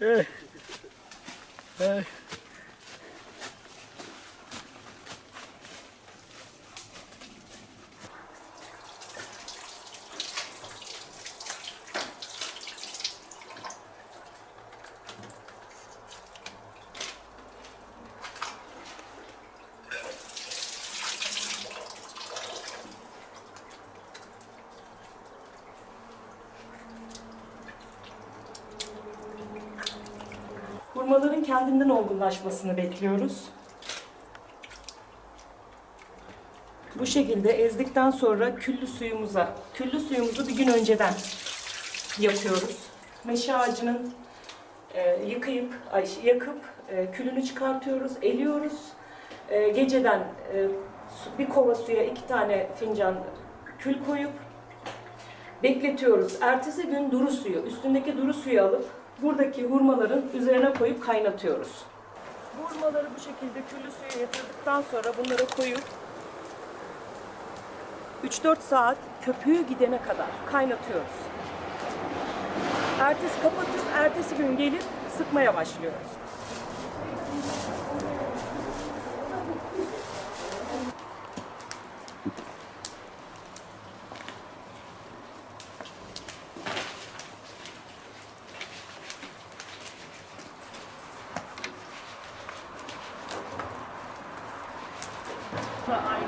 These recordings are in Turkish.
Eh. Eh. Hurmaların kendinden olgunlaşmasını bekliyoruz. Bu şekilde ezdikten sonra küllü suyumuza, küllü suyumuzu bir gün önceden yapıyoruz. Meşe ağacının e, yıkayıp, ay, yakıp e, külünü çıkartıyoruz, eliyoruz. E, geceden e, bir kova suya iki tane fincan kül koyup bekletiyoruz. Ertesi gün duru suyu, üstündeki duru suyu alıp buradaki hurmaların üzerine koyup kaynatıyoruz. Bu hurmaları bu şekilde küllü suya yatırdıktan sonra bunları koyup 3-4 saat köpüğü gidene kadar kaynatıyoruz. Ertesi kapatıp ertesi gün gelip sıkmaya başlıyoruz.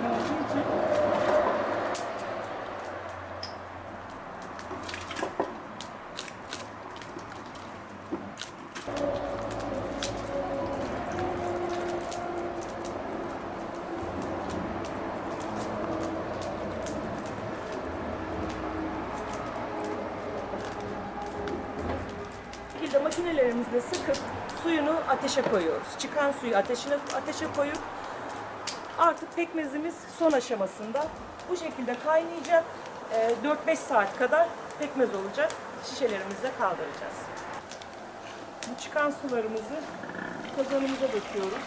Aynı olduğu makinelerimizle sıkıp suyunu ateşe koyuyoruz. Çıkan suyu ateşine ateşe koyup artık pekmezimiz son aşamasında. Bu şekilde kaynayacak. Ee, 4-5 saat kadar pekmez olacak. Şişelerimizle kaldıracağız. Bu çıkan sularımızı kazanımıza döküyoruz.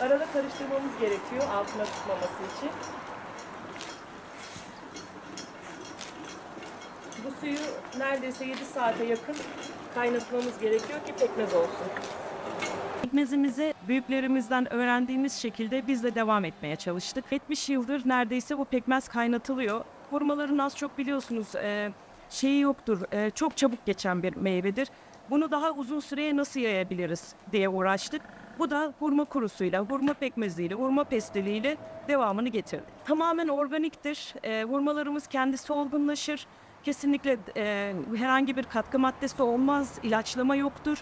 Arada karıştırmamız gerekiyor altına tutmaması için. Bu suyu neredeyse 7 saate yakın kaynatmamız gerekiyor ki pekmez olsun. Pekmezimizi büyüklerimizden öğrendiğimiz şekilde biz de devam etmeye çalıştık. 70 yıldır neredeyse bu pekmez kaynatılıyor. Hurmaların az çok biliyorsunuz e, şeyi yoktur, e, çok çabuk geçen bir meyvedir. Bunu daha uzun süreye nasıl yayabiliriz diye uğraştık. Bu da hurma kurusuyla, hurma pekmeziyle, hurma pestiliyle devamını getirdi. Tamamen organiktir. E, hurmalarımız kendisi olgunlaşır. Kesinlikle e, herhangi bir katkı maddesi olmaz, ilaçlama yoktur.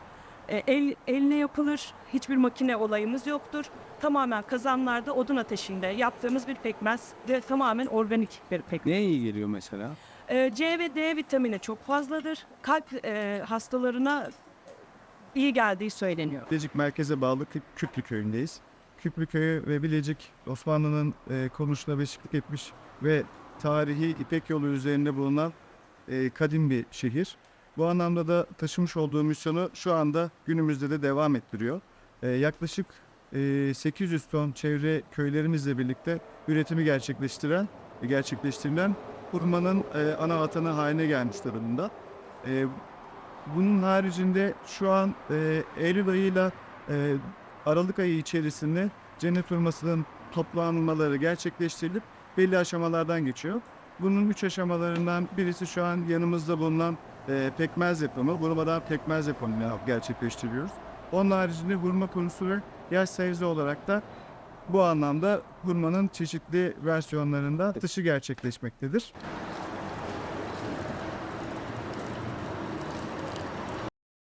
E, el eline yapılır. Hiçbir makine olayımız yoktur. Tamamen kazanlarda odun ateşinde yaptığımız bir pekmez ve tamamen organik bir pekmez. Neye iyi geliyor mesela? E, C ve D vitamini çok fazladır. Kalp e, hastalarına iyi geldiği söyleniyor. Bilecik merkeze bağlı Küp- Küplü köyündeyiz. Küplü köyü ve Bilecik Osmanlı'nın e, konuşuna beşiklik etmiş ve tarihi İpek yolu üzerinde bulunan e, kadim bir şehir. Bu anlamda da taşımış olduğu misyonu şu anda günümüzde de devam ettiriyor. E, yaklaşık e, 800 ton çevre köylerimizle birlikte üretimi gerçekleştiren gerçekleştirilen hurmanın e, ana vatanı haline gelmiş durumda. E, bunun haricinde şu an e, Eylül ayıyla e, Aralık ayı içerisinde cennet hurmasının toplanmaları gerçekleştirilip belli aşamalardan geçiyor. Bunun üç aşamalarından birisi şu an yanımızda bulunan e, pekmez yapımı. Hurmadan pekmez yapımını gerçekleştiriyoruz. Onun haricinde hurma konusu ve yaş sebze olarak da bu anlamda hurmanın çeşitli versiyonlarında satışı gerçekleşmektedir.